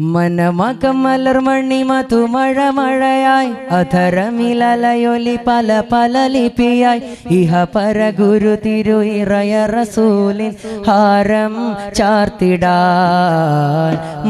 മനമകമലർമണി മധുമഴ മഴയായി അധരമിലലയൊലി പല പല ലിപിയായി. ഇഹ പര ഗുരു തിരു ഇറയ റസൂലിൻ ഹാരം ചാർത്തിടാൻ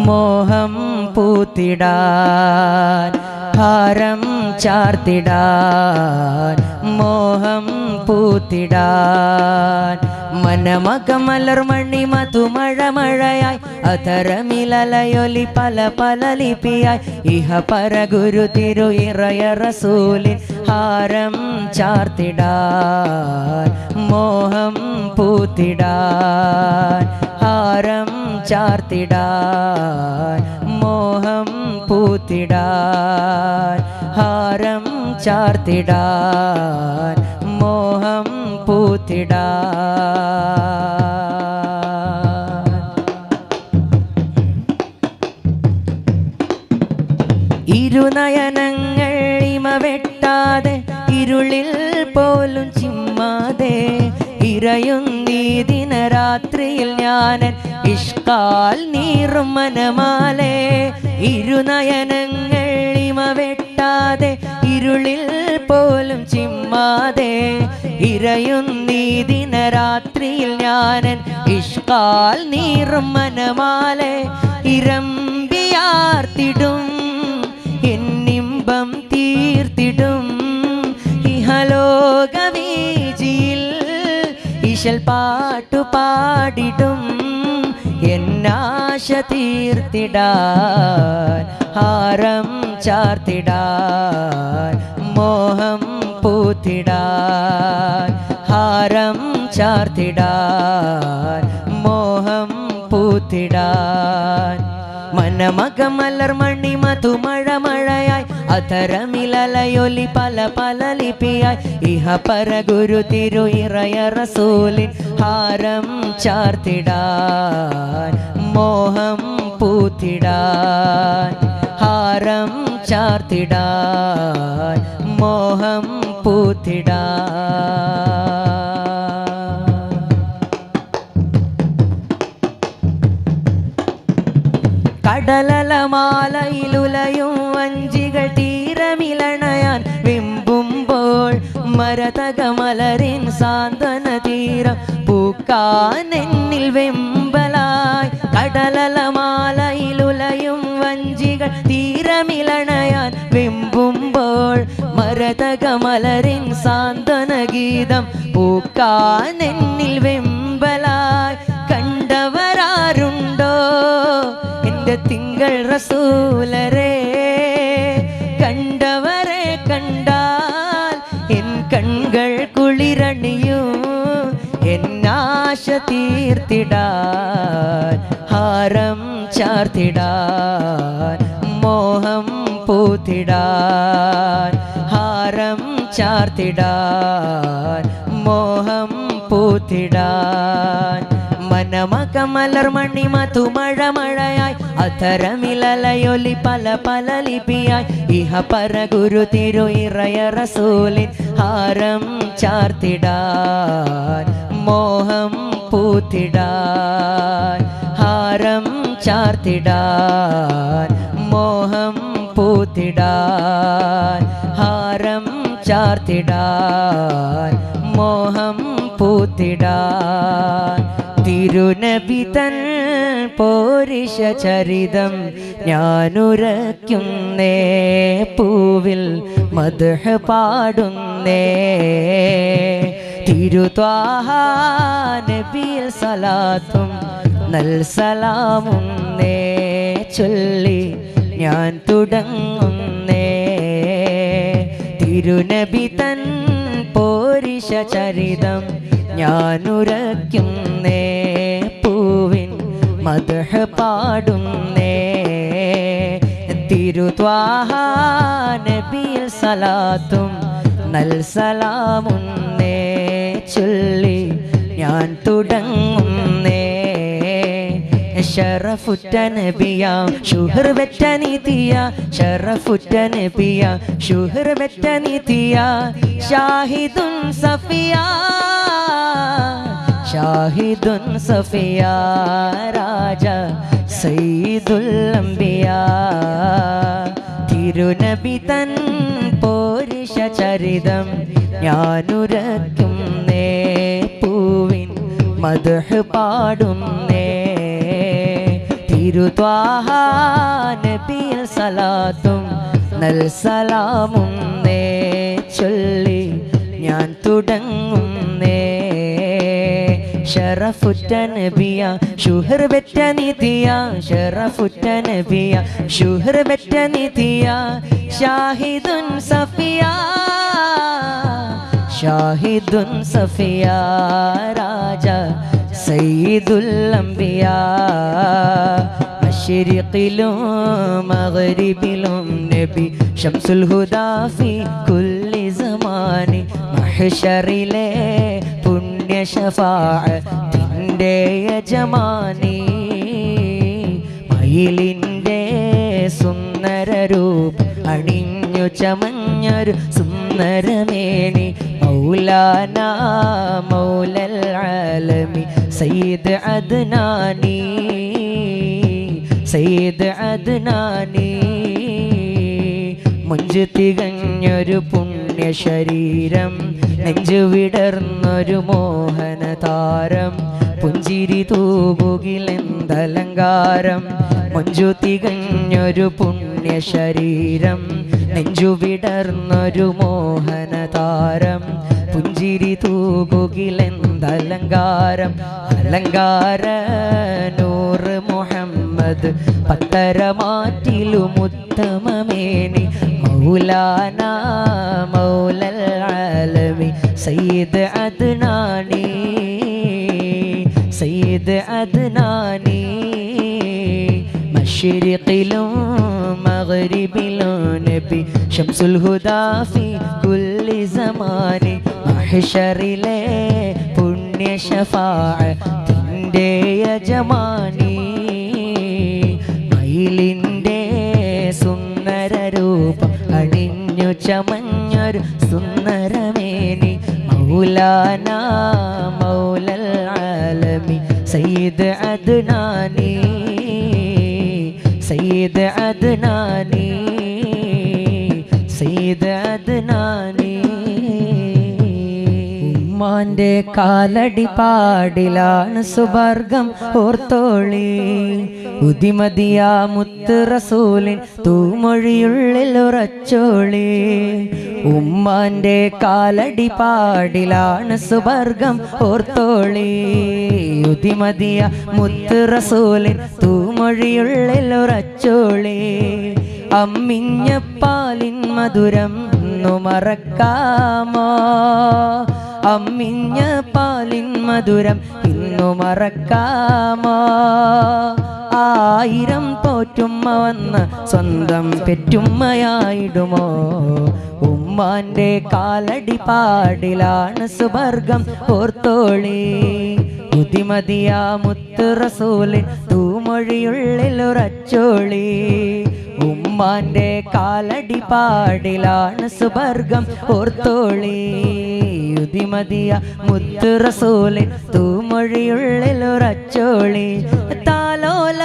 മോഹം പൂത്തിടാൻ. ഹാരം ചാർത്തിടാൻ മോഹം പൂത്തിടാൻ. മനമകമലർമണി മധുമഴ മഴയായി അധരമിലലയൊലി പല പല ലിപിയായി. ഇഹ പര ഗുരു തിരു ഇറയറസൂലിൻ ഹാരം ചാർത്തിടാൻ മോഹം പൂത്തിടാൻ. ഹാരം ചാർത്തിടാൻ മോഹം പൂത്തിടാൻ. ഹാരം ചാർത്തിടാൻ മോഹം പൂത്തിടാൻ ഇരുനയനങ്ങൾ ഇമ വെട്ടാതെ ഇരുളിൽ പോലും ചിമ്മാതെ ഇറയുന്നീ ദിനരാത്രിയിൽ ഞാൻ ഇഷ്കാൽ നീറും മനമാലെ. ഇരുനയനങ്ങൾ ഇമ വെട്ടാതെ ഇരുളിൽ പോലും ചിമ്മാതെ ഇറയുന്നീ ദിനരാത്രിയിൽ ഞാനൻ ഇഷ്കാൽ നീറും മനമാലെ ഇരമ്പിയാർത്തിടും എന്നിമ്പം തീർത്തിടും. ഇഹലോകവീജിയിൽ ഇശൽ പാട്ടു പാടിടും എന്നാശ തീർത്തിടാൻ ഹാരം ചാർത്തിടാൻ മോഹം പൂത്തിടാൻ ഹാരം ചാർത്തിടാൻ മോഹം പൂത്തിടാൻ. മനമകമലർ മണി മധുമഴ മഴയായി അധരമിലലയൊലി പല പല ലിപിയായി. ഇഹ പര ഗുരു തിരു ഇറയ ഹാരം ചാർത്തിടാൻ. മോഹം പൂത്തിടാൻ. ഹാരം ചാർത്തിടാൻ. മോഹം പൂത്തിടാൻ. കടലലമാലയിലുലയും വഞ്ചികൾ മരതകമലരിൻ സാന്ത്വന തീരം പൂക്കാൻ എന്നിൽ വെമ്പലായി കടലലമാലയിലുലയും വഞ്ചികൾ തീരമിലണയാൻ വെമ്പുമ്പോൾ മരതകമലരിൻ സാന്ത്വന ഗീതം പൂക്കാൻ എന്നിൽ വെമ്പലായി കണ്ടവരാരുണ്ടോ? എന്റെ തിങ്കൾ റസൂലരെ കുളിരണിയൂ എന്നാശ തീർത്തിടാൻ ഹാരം ചാർത്തിടാൻ മോഹം പൂത്തിടാൻ ഹാരം ചാർത്തിടാൻ മോഹം പൂത്തിടാൻ. മനമകമലർ മണി മധുമഴ മഴയായി. അധരമിലലയൊലി പല പല ലിപിയായി. ഇഹ പര ഗുരു തിരു ഇറയ റസൂലിൻ ഹാരം ചാർത്തിടാൻ. മോഹം പൂത്തിടാൻ. ഹാരം ചാർത്തിടാൻ. മോഹം പൂത്തിടാൻ. ഹാരം ചാർത്തിടാൻ. മോഹം പൂത്തിടാൻ. തിരുനബി തൻ പോരിഷ ചരിതം ഞാനുരയ്ക്കുന്നേ പൂവിൽ മധുഹ പാടുന്നേ. തിരുത്വാഹാനബിയിൽ സലാത്തും നൽ സലാമുന്നേ ചൊല്ലി ഞാൻ തുടങ്ങുന്നേ. തിരുനബി തൻ പോരിഷ ചരിതം ഞാനുരയ്ക്കുന്നേ പൂവിൻ മധുഹ പാടുന്നേ. തിരുത്വാഹാനബിയിൽ സലാത്തും നൽ സലാമുന്നേ. ചൊല്ലി ഞാൻ തുടങ്ങുന്നേ. ഷറഫുറ്റ നബിയ ഷുഹർ വെറ്റ നീതിയ ഷറഫുറ്റ ഷുഹർ വെറ്റ ഷാഹിദുൻ സഫിയ. ഷാഹിദുൻ സഫിയ രാജ സയ്യിദുൽ അംബിയ. തിരുനബി തൻ പോരിഷ ചരിതം ഞാനുരക്കും നേ പൂവിൻ മധുഹ് പാടുന്നേ തിരുത്വാഹ നബിയ സലാത്തും നൽ സലാമും നേ ചൊല്ലി ഞാൻ തുടങ്ങുന്നേ ഷറഫുറ്റ നബിയ ഷുഹർ ബെറ്റ നിധിയ ഷറഫുറ്റ നബിയ ഷുഹർ ബെറ്റ നിധിയ ഷാഹിദുൻ സഫിയ ഷാഹിദുൻ സഫിയ രാജ സയ്യിദുൽ അംബിയ മഷരിഖിലും മഗ്രിബിലും നബി ഷംസുൽ ഹുദാ ഫി കുല്ലി സമാനി മഹ്ശറിലെ പുണ്യ ഷഫാഅത്തിന്റെ യജമാനി മയിലിന്റെ സുന്ദര രൂപ അണിഞ്ഞു ചമഞ്ഞൊരു സുന്ദരമേനി. മൗലാന മൗലൽ ആലമി സയ്യിദ് അദ്നാനി സയ്യിദ് അദ്നാനി. മുഞ്ചു തികഞ്ഞൊരു പുണ്യ ശരീരം. നെഞ്ചു വിടർന്നൊരു മോഹന താരം പുഞ്ചിരി തൂകുകിലെന്തലങ്കാരം മുഞ്ചു തികഞ്ഞൊരു പുണ്യ ശരീരം നെഞ്ചു വിടർന്നൊരു മോഹന താരം പുഞ്ചിരി തൂകുകിലെന്തലങ്കാരം അലങ്കാര നൂറ് പത്തരമാറ്റിലും ഉത്തമമേനി. മൗലാന മൗലൽ ആലമി. സയ്യിദ് അദ്നാനി. സയ്യിദ് അദ്നാനി. മഷരിഖിലും മഗ്രിബിലും നബി. ഷംസുൽ ഹുദാ ഫി കുല്ലി സമാനി. മഹ്ശറിലെ പുണ്യ ഷഫാഅത്തിന്റെ യജമാനി. ചമഞ്ഞൊരു സുന്ദരമേനി മൗലാന മൗലൽ ആലമി. സയ്യിദ് അദ്നാനി സയ്യിദ് അദ്നാനി സയ്യിദ് ഉമ്മാന്റെ കാലടി പാടിലാണ് സുവർഗം ഓർത്തോളി. ഉദിമതിയ മുത്ത് റസൂലിൻ തൂമൊഴിയുള്ളിൽ ഉറച്ചോളി. ഉമ്മാന്റെ കാലടി പാടിലാണ് സുവർഗം ഓർത്തോളി. ഉദിമതിയ മുത്ത് റസൂലിൻ തൂമൊഴിയുള്ളിൽ ഉറച്ചോളി. അമ്മിഞ്ഞ പാലിൻ മധുരം മറക്കാമോ? അമ്മിഞ്ഞ പാലിൻ മധുരം ഇന്നു മറക്കാമോ? ആയിരം തോറ്റുമ്മ വന്ന് സ്വന്തം പെറ്റുമ്മയായിടുമോ? ഉമ്മാന്റെ കാലടി പാടിലാണ് സുവർഗം ഓർത്തോളി ബുദ്ധിമതിയാ മുത്ത് റസൂലിൻ തൂമൊഴിയുള്ളിൽ ഉമ്മാന്റെ കാലടി പാടിലാണ് സുവർഗം ഓർത്തോളി യുതിമതിയ മുത്ത് റസൂലിൻ തൂമൊഴിയുള്ളിൽ ഉറച്ചോളി താലോല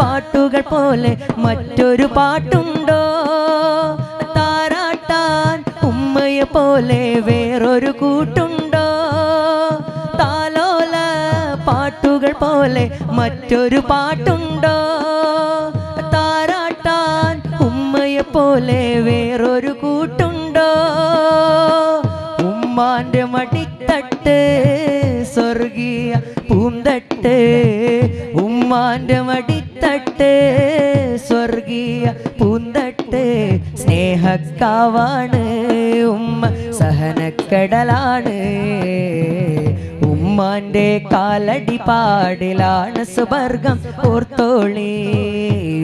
പാട്ടുകൾ പോലെ മറ്റൊരു പാട്ടുണ്ടോ? താരാട്ടാൻ ഉമ്മയെ പോലെ വേറൊരു കൂട്ടുണ്ടോ? താലോല പാട്ടുകൾ പോലെ മറ്റൊരു പാട്ടുണ്ടോ? താരാട്ടാൻ ഉമ്മയെ പോലെ വേറൊരു കൂട്ടുണ്ടോ? ഉമ്മാന്റെ മടിത്തട്ട് സ്വർഗീയ പൂന്തട്ട്. ഉമ്മാന്റെ മടിത്തട്ട് സ്വർഗീയ പൂന്തട്ട്. സ്നേഹക്കാവാണ് ഉമ്മ സഹനക്കടലാണ്. ഉമ്മാന്റെ കാലടി പാടിലാണ് സുവർഗം. ഓർത്തോളി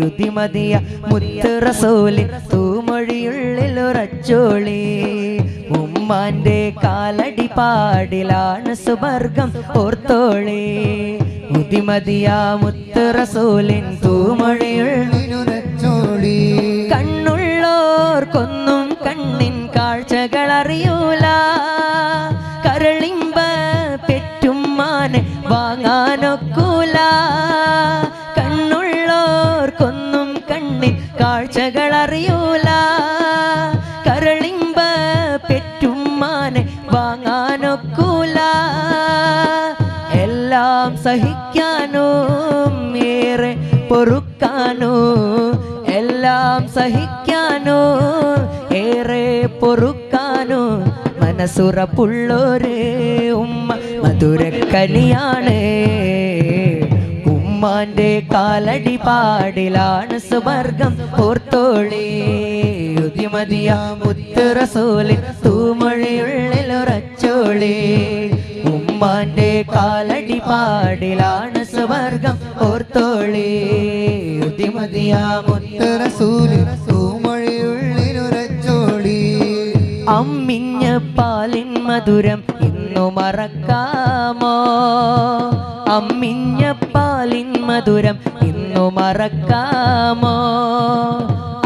യുതിമതിയ മുത്ത് റസോലി തൂമൊഴിയുള്ളിൽ ഉറച്ചോളി. ഉമ്മാന്റെ കാലടി പാടിലാണ് സുവർഗം. ഓർത്തോളി മുതിമതിയ മുത്ത് റസൂലിൻ തൂമൊഴിയുള്ളിൽ മനസ്സുറപ്പുള്ളൊരു ഉമ്മ മധുരക്കനിയാണ്. ഉമ്മാന്റെ കാലടി പാടിലാണ് സുവർഗം ഓർത്തോളി ഉദിമതിയ മുത്തുറസോലി തൂമൊഴിയുള്ളിലുറച്ചോളി ഉമ്മാന്റെ കാലടി പാടിലാണ് സുവർഗം ഓർത്തോളി ഉദിമതിയ മുത്ത് റസൂൽ തൂമൊഴിയുള്ളിലുറച്ചോളി അമ്മിഞ്ഞ പാലിൻ മധുരം ഇന്നു മറക്കാമോ? അമ്മിഞ്ഞ പാലിൻ മധുരം ഇന്നു മറക്കാമോ?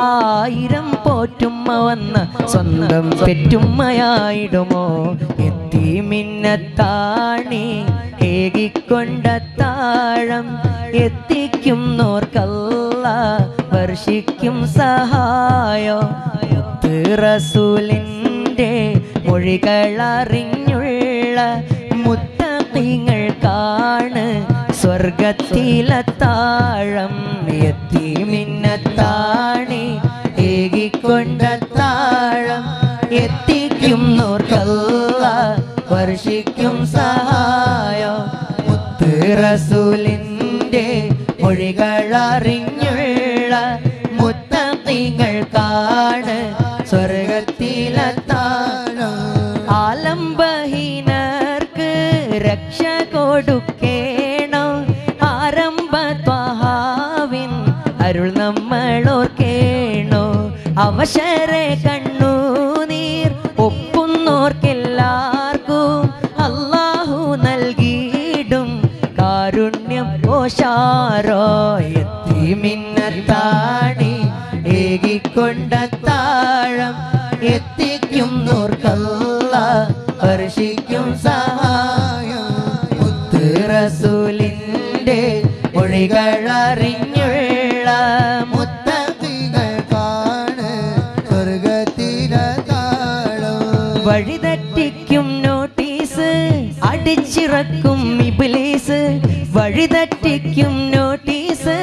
ആയിരം പോറ്റുമ്മ വന്ന സ്വന്തം പെറ്റുമ്മയായിടുമോ? എത്തി മിന്നത്താണി ഏകിക്കൊണ്ട താഴം എത്തിക്കും നോർക്കല്ല വർഷിക്കും സഹായോ? മുത്ത് റസൂലിന്റെ മൊഴികളറിഞ്ഞുള്ള മുത്തങ്ങൾ കാണ്. സ്വർഗത്തിലത്താഴം എത്തി മിന്നത്താണി. ഏകിക്കൊണ്ട താഴം എത്തിക്കും നോർക്കല്ല വർഷിക്കും സഹായം. മുത്ത് റസൂലിന്റെ മൊഴികളറിഞ്ഞുള്ള മുത്തങ്ങൾ அவசர വഴിതെറ്റിക്കും നോട്ടീസ്. അടിച്ചിറക്കും ഇബിലീസ്. വഴിതെറ്റിക്കും നോട്ടീസ്.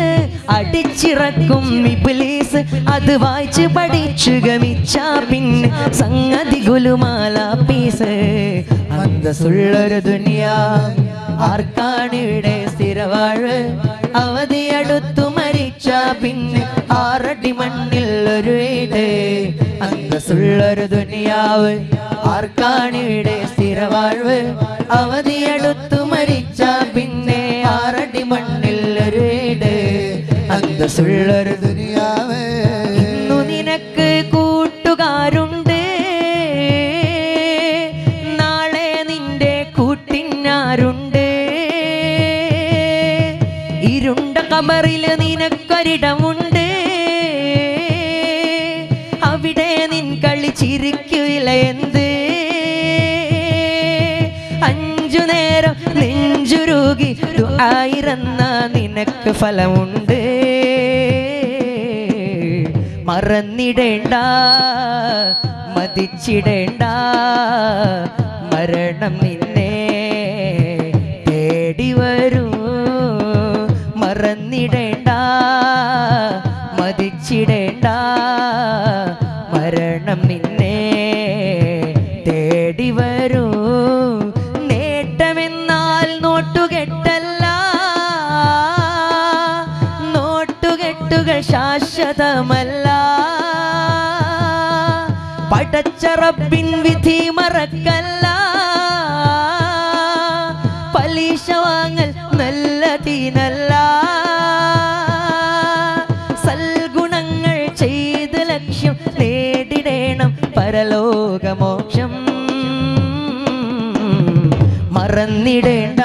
അടിച്ചിറക്കും ഇബിലീസ്. അത് വായിച്ച് പഠിച്ചു ഗമിച്ച പിന്നെ സംഗതി ഗുലുമാല പീസ്. അന്തസ്സുള്ളൊരു ദുനിയാ. ആർക്കാണിവിടെ സ്ഥിരവാഴ്? അവധി അടുത്തു മരിച്ച പിന്നെ ആറടി മണ്ണിൽ ഒരു വീട്. അന്തസ്സുള്ളൊരു ദുനിയാവ്. ആർക്കാണിവിടെ സ്ഥിരവാഴ്വ് അവധിയെടുത്തു മരിച്ച പിന്നെ ആറടി മണ്ണിൽ ഒരു വീട്. അന്തസ്സുള്ളൊരു ദുനിയാവ്. ഇന്നു നിനക്ക് കൂട്ടുകാരുണ്ട്. നാളെ നിന്റെ കൂട്ടിനാരുണ്ട് ഇരുണ്ട കബറിൽ നിനക്കൊരിടമുണ്ട്. അവിടെ നിൻ കളി ചിരിക്കില്ല എന്ത്? അഞ്ചു നേരം നെഞ്ചുരുകി ആയിരന്ന നിനക്ക് ഫലമുണ്ട്. മറന്നിടേണ്ട മതിച്ചിടേണ്ട മരണം നിന്നെ തേടി വരൂ. പടച്ച വിധി മറക്കല്ല. പലിശ വാങ്ങൽ നല്ല തീനല്ല സൽഗുണങ്ങൾ ചെയ്ത് ലക്ഷ്യം നേടിടേണം പരലോകമോക്ഷം. മറന്നിടേണ്ട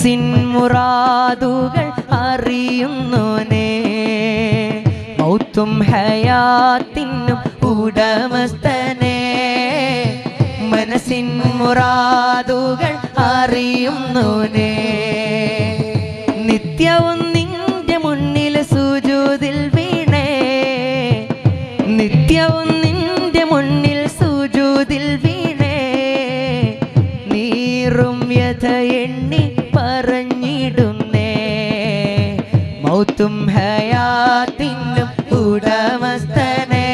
മനസ്സിൻ മുറാദുകൾ അറിയുന്നോനെ മൗത്തും ഹയാത്തിനും ഉടമസ്ഥനെ. മനസ്സിൻ മുറാദുകൾ അറിയുന്നോനെ നിത്യവും മൗത്തും ഹയാത്തിനും ഉടമസ്ഥനെ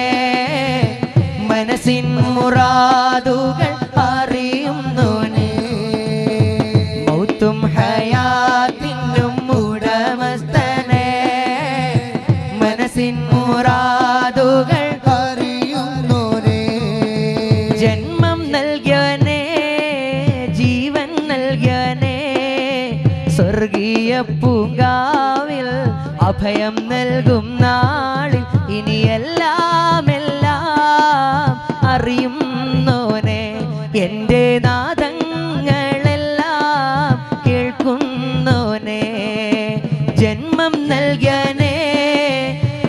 മനസ്സിൻ മുറാദുകൾ അറിയുന്നു മൗത്തും ഹയാത്തിനും ഉടമസ്ഥനെ മനസ്സിൻ മുറാദുകൾ അറിയുന്നോരേ അഭയം നൽകും നാളിൽ ഇനിയെല്ലാം എല്ലാം അറിയുന്നോനെ എന്റെ നാദങ്ങളെല്ലാം കേൾക്കുന്നോനെ ജന്മം നൽകാനേ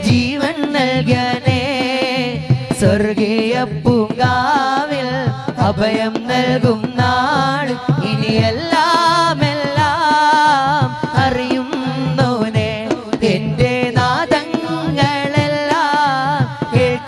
ജീവൻ നൽകാനേ. സ്വർഗീയ പൂങ്കാവിൽ അഭയം നൽകും നാദങ്ങളെല്ലാം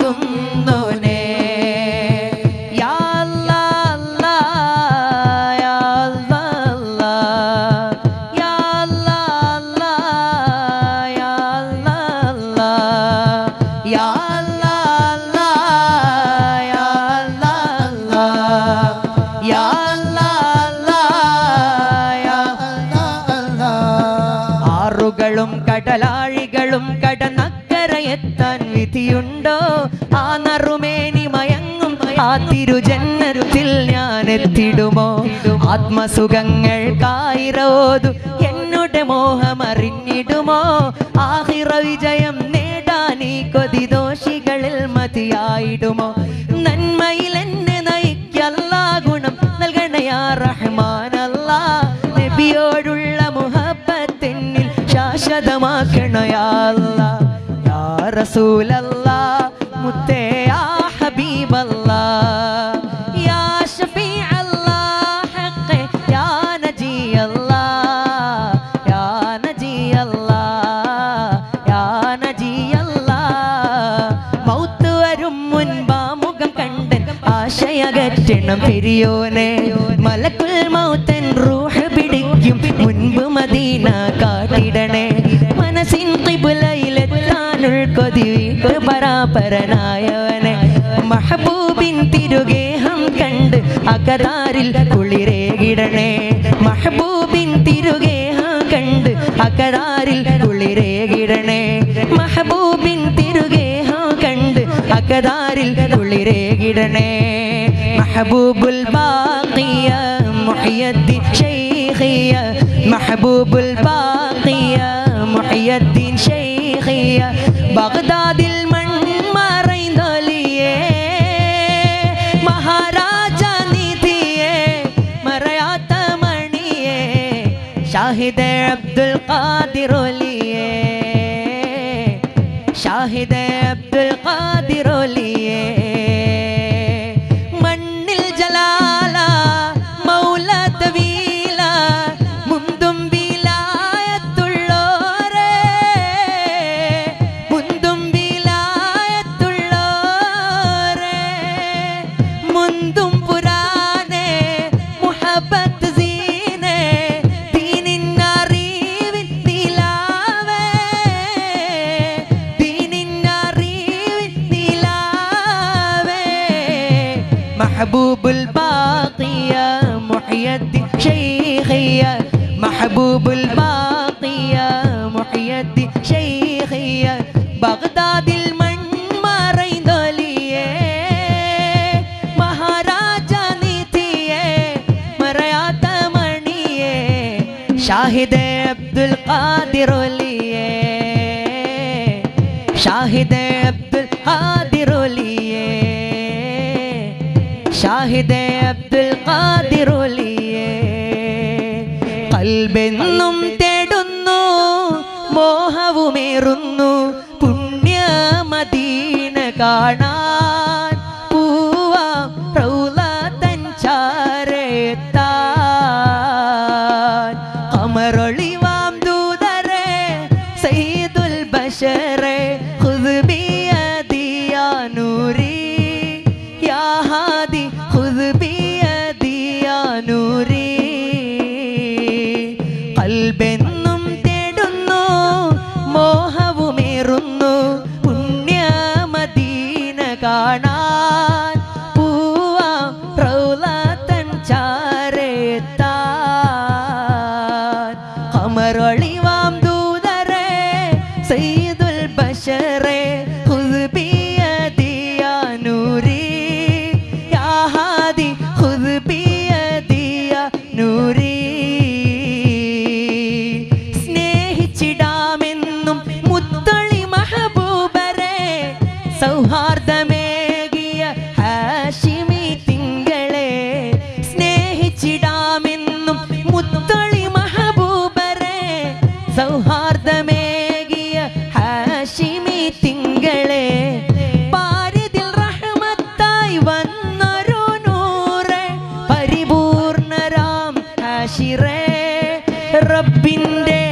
ഞാൻ എത്തിടുമോ ആത്മസുഖങ്ങൾ കായിരോതു എന്നുടെ മോഹമറിഞ്ഞിടുമോ? ആഹിറ വിജയം നേടാൻ ഈ കൊതി ദോഷികളിൽ മതിയായിടുമോ? നന്മയിൽ എന്നെ നയിക്കല്ല ഗുണം നൽകണയാ റഹ്മാനല്ലാ. നബിയോടുള്ള മുഹബത്തെന്നിൽ ശാശ്വതമാക്കണയാ റസൂലല്ലാ മുത്തേ ആ ഹബീബല്ലാ. ആശയകറ്റണം പെരിയോനെ. മലക്കുൽ മൗത്തൻ റൂഹ് പിടിക്കും. മുൻപ് മദീന കാട്ടിടണേ മനസ്സിൻ കിബുലയിലെത്താനുൾ കൊതി പരാപരനായവനെ. മഹബൂബിൻ തിരുഗേഹം കണ്ട് അകതാരിൽ കുളിരേകിടണേ. മഹബൂബിൻ തിരുഗേഹം കണ്ട് അകതാരിൽ കുളിരേകിടണേ. മഹബൂബിൻ തിരുഗേഹം കണ്ട് അകതാരിൽ കുളിരേകിടണേ. محبوب الباقية محي الدين شيخية. محبوب الباقية محي الدين شيخية. بغداد المنمرين دولية مهاراجا نيتية مريات منية. شاهد عبد القادر ليه شاهد عبد القادر محبوب الباطية محي الدين شيخية محبوب الباطية محي الدين شيخي بغداد شاهد عبد القادر لي شاهد عبد ഷാഹിദ അബ്ദുൽ ഖാദിറുലിയെ കൽബെന്നും തേടുന്നു മോഹവുമേറുന്നു പുണ്യമദീന കാണാ sido el Bashar റബ്ബിൻ്റെ